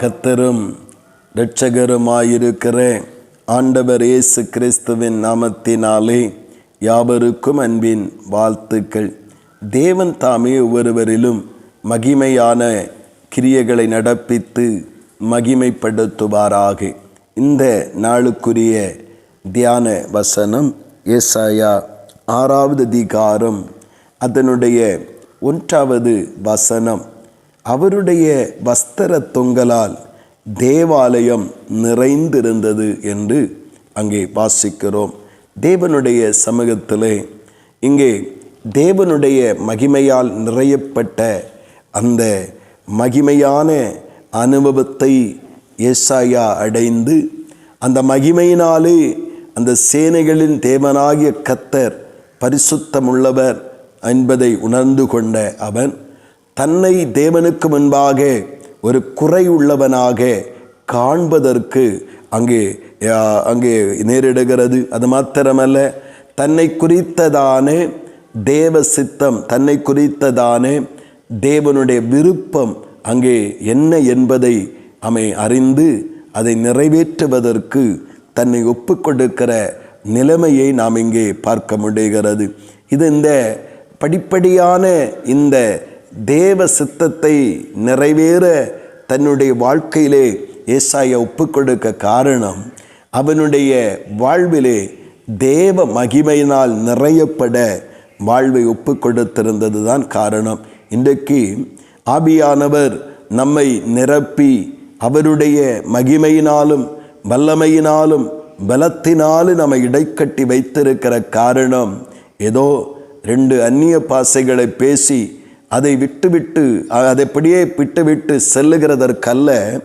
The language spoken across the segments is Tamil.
கத்தரும் இரட்சகருமாயிருக்கிற ஆண்டவர் இயேசு கிறிஸ்துவின் நாமத்தினாலே யாவருக்கும் அன்பின் வாழ்த்துக்கள். தேவன் தாமே ஒவ்வொருவரிலும் மகிமையான கிரியைகளை நடப்பித்து மகிமைப்படுத்துவாராக. இந்த நாளுக்குரிய தியான வசனம் ஏசாயா ஆறாவது அதிகாரம் அதனுடைய ஒன்றாவது வசனம். அவருடைய வஸ்திர தொங்கலால் தேவாலயம் நிறைந்திருந்தது என்று அங்கே வாசிக்கிறோம். தேவனுடைய சமூகத்திலே இங்கே தேவனுடைய மகிமையால் நிறையப்பட்ட அந்த மகிமையான அனுபவத்தை ஏசாயா அடைந்து அந்த மகிமையினாலே அந்த சேனைகளின் தேவனாகிய கத்தர் பரிசுத்தமுள்ளவர் என்பதை உணர்ந்து கொண்ட அவன் தன்னை தேவனுக்கு முன்பாக ஒரு குறை உள்ளவனாக காண்பதற்கு அங்கே அங்கே நேரிடுகிறது. அது மாத்திரமல்ல தன்னை குறித்ததான தேவ சித்தம் தன்னை குறித்ததான தேவனுடைய விருப்பம் அங்கே என்ன என்பதை அமை அறிந்து அதை நிறைவேற்றுவதற்கு தன்னை ஒப்புக் கொடுக்கிற நிலைமையை நாம் இங்கே பார்க்க முடிகிறது. இது இந்த படிப்படியான இந்த தேவ சித்தத்தை நிறைவேற தன்னுடைய வாழ்க்கையிலே ஏசாய ஒப்பு கொடுக்க காரணம் அவனுடைய வாழ்விலே தேவ மகிமையினால் நிறையப்பட வாழ்வை ஒப்பு கொடுத்திருந்தது தான் காரணம். இன்றைக்கு ஆபியானவர் நம்மை நிரப்பி அவருடைய மகிமையினாலும் வல்லமையினாலும் பலத்தினாலும் நம்மை இடைக்கட்டி வைத்திருக்கிற காரணம் ஏதோ ரெண்டு அந்நிய பாசைகளை பேசி அதை விட்டுவிட்டு அதை அப்படியே விட்டுவிட்டு செல்லுகிறதற்கல்ல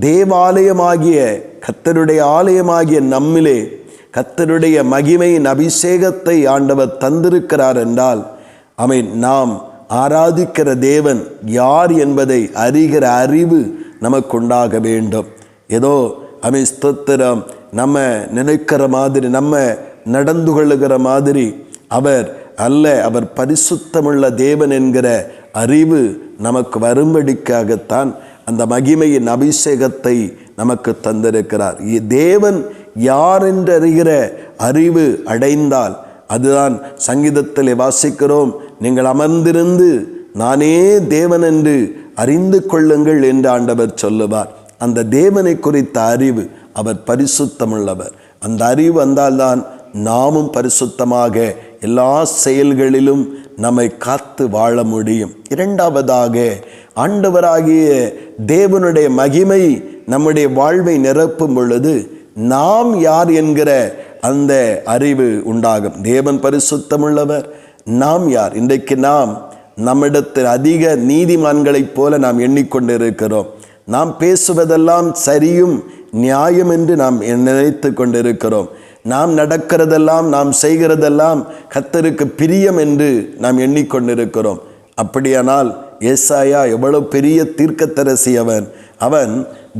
தேவாலயமாகிய கத்தருடைய ஆலயமாகிய நம்மிலே கத்தருடைய மகிமையின் அபிஷேகத்தை ஆண்டவர் தந்திருக்கிறார் என்றால் அவை நாம் ஆராதிக்கிற தேவன் யார் என்பதை அறிகிற அறிவு நமக்கு உண்டாக வேண்டும். ஏதோ அவை ஸ்தோத்திரம் நம்ம நினைக்கிற மாதிரி நம்ம நடந்து கொள்ளுகிற மாதிரி அவர் அல்ல அவர் பரிசுத்தமுள்ள தேவன் என்கிற அறிவு நமக்கு வரும்படிக்காகத்தான் அந்த மகிமையின் அபிஷேகத்தை நமக்கு தந்திருக்கிறார். தேவன் யார் என்று அறிகிற அறிவு அடைந்தால் அதுதான் சங்கீதத்தில் வாசிக்கிறோம். நீங்கள் அமர்ந்திருந்து நானே தேவன் என்று அறிந்து கொள்ளுங்கள் என்று ஆண்டவர் சொல்லுவார். அந்த தேவனை குறித்த அறிவு அவர் பரிசுத்தமுள்ளவர். அந்த அறிவு வந்தால்தான் நாமும் பரிசுத்தமாக எல்லா செயல்களிலும் நம்மை காத்து வாழ முடியும். இரண்டாவதாக ஆண்டவராகிய தேவனுடைய மகிமை நம்முடைய வாழ்வை நிரப்பும் பொழுது நாம் யார் என்கிற அந்த அறிவு உண்டாகும். தேவன் பரிசுத்தமுள்ளவர் நாம் யார்? இன்றைக்கு நாம் நம்மிடத்தில் அதிக நீதிமான்களைப் போல நாம் எண்ணிக்கொண்டிருக்கிறோம். நாம் பேசுவதெல்லாம் சரியும் நியாயம் என்று நாம் நினைத்து கொண்டிருக்கிறோம். நாம் நடக்கிறதெல்லாம் நாம் செய்கிறதெல்லாம் கத்தருக்கு பிரியம் என்று நாம் எண்ணிக்கொண்டிருக்கிறோம். அப்படியானால் ஏசாயா எவ்வளவு பெரிய தீர்க்கத்தரசி அவன் அவன்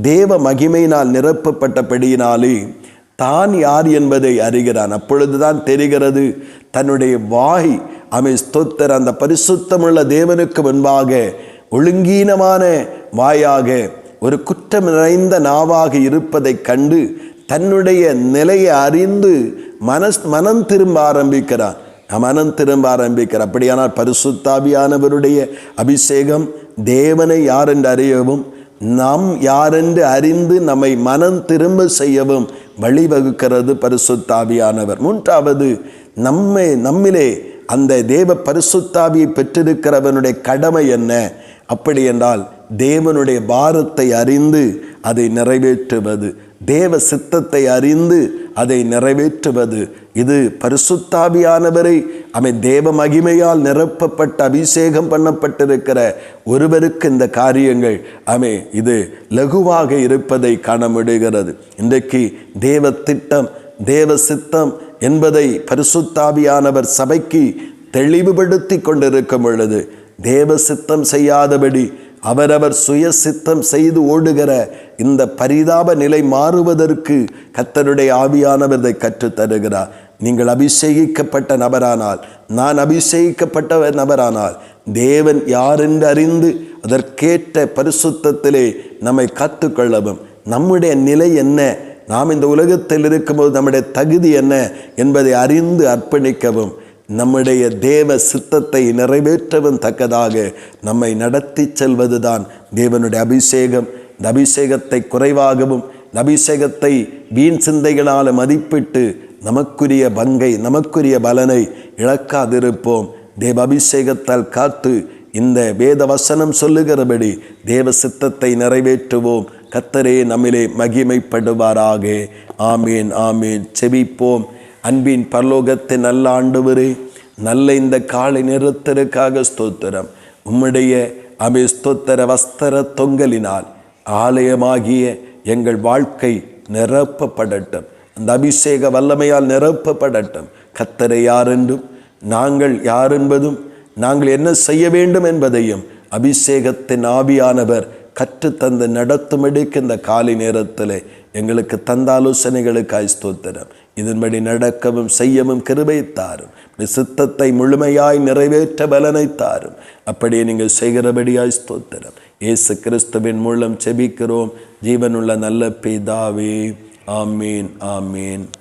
தேவ மகிமையினால் நிரப்பப்பட்டபடியினாலே தான் யார் என்பதை அறிகிறான். அப்பொழுதுதான் தெரிகிறது தன்னுடைய வாய் அமை ஸ்தோத்தர் அந்த பரிசுத்தமுள்ள தேவனுக்கு முன்பாக ஒழுங்கீனமான வாயாக ஒரு குற்றம் நிறைந்த நாவாக இருப்பதைக் கண்டு தன்னுடைய நிலையை அறிந்து மனஸ் மனம் திரும்ப ஆரம்பிக்கிறான் மனம் திரும்ப ஆரம்பிக்கிறார். அப்படியானால் பரிசுத்தாபியானவருடைய அபிஷேகம் தேவனை யார் என்று அறியவும் நாம் யாரென்று அறிந்து நம்மை மனம் திரும்ப செய்யவும் வழிவகுக்கிறது பரிசுத்தாவியானவர். மூன்றாவது நம்மை நம்மிலே அந்த தேவ பரிசுத்தாவியை பெற்றிருக்கிறவனுடைய கடமை என்ன? அப்படி என்றால் தேவனுடைய பாரத்தை அறிந்து அதை நிறைவேற்றுவது. தேவ சித்தத்தை அறிந்து அதை நிறைவேற்றுவது. இது பரிசுத்தாவியானவரை அவன் தேவ மகிமையால் நிரப்பப்பட்ட அபிஷேகம் பண்ணப்பட்டிருக்கிற ஒருவருக்கு இந்த காரியங்கள். அமே இது லகுவாக இருப்பதை காண முடிகிறது இன்றைக்கு தேவ திட்டம் தேவ சித்தம் என்பதை பரிசுத்தாவியானவர் சபைக்கு தெளிவுபடுத்தி கொண்டிருக்கும் பொழுது தேவ சித்தம் செய்யாதபடி அவரவர் சுய சித்தம் செய்து ஓடுகிற இந்த பரிதாப நிலை மாறுவதற்கு கத்தருடைய ஆவியானவர் இதை கற்றுத் தருகிறார். நீங்கள் அபிஷேகிக்கப்பட்ட நபரானால் நான் அபிஷேகிக்கப்பட்ட நபரானால் தேவன் யாரென்று அறிந்து அதற்கேற்ற பரிசுத்தத்திலே நம்மை காத்துக்கொள்ளவும். நம்முடைய நிலை என்ன? நாம் இந்த உலகத்தில் இருக்கும்போது நம்முடைய தகுதி என்ன? என்பதை அறிந்து அர்ப்பணிக்கவும். நம்முடைய தேவ சித்தத்தை நிறைவேற்றவும் தக்கதாக நம்மை நடத்தி செல்வதுதான் தேவனுடைய அபிஷேகம். இந்த அபிஷேகத்தை குறைவாகவும் இந்த அபிஷேகத்தை வீண் சிந்தைகளால் மதிப்பிட்டு நமக்குரிய பங்கை நமக்குரிய பலனை இழக்காதிருப்போம். தேவ அபிஷேகத்தால் காத்து இந்த வேத வசனம் சொல்லுகிறபடி தேவ சித்தத்தை நிறைவேற்றுவோம். கத்தரே நம்மிலே மகிமைப்படுவாராக. ஆமீன் ஆமீன். செவிப்போம் அன்பின் பரலோகத்தை நல்ல ஆண்டவரே நல்ல இந்த காலை நிறுத்தருக்காக ஸ்தோத்திரம். உம்முடைய அபி ஸ்தோத்திர வஸ்திர தொங்கலினால் ஆலயமாகிய எங்கள் வாழ்க்கை நிரப்பப்படட்டும். அந்த அபிஷேக வல்லமையால் நிரப்பப்படட்டும். கத்தரை யாரென்றும் நாங்கள் யார் என்பதும் நாங்கள் என்ன செய்ய வேண்டும் என்பதையும் அபிஷேகத்தின் ஆவியானவர் கற்றுத்தந்து நடத்தும்படிக்கு இந்த காலை நேரத்தில் எங்களுக்கு தந்த ஆலோசனைகளுக்காய் ஸ்தோத்திரம். இதன்படி நடக்கவும் செய்யவும் கிருபை தாரும். சித்தத்தை முழுமையாய் நிறைவேற்ற பலனை தாரும். அப்படியே நீங்கள் செய்கிறபடியாய் ஸ்தோத்திரம். இயேசு கிறிஸ்துவின் மூலம் செபிக்கிறோம். ஜீவனுள்ள நல்ல பிதாவே. ஆமீன் ஆமீன்.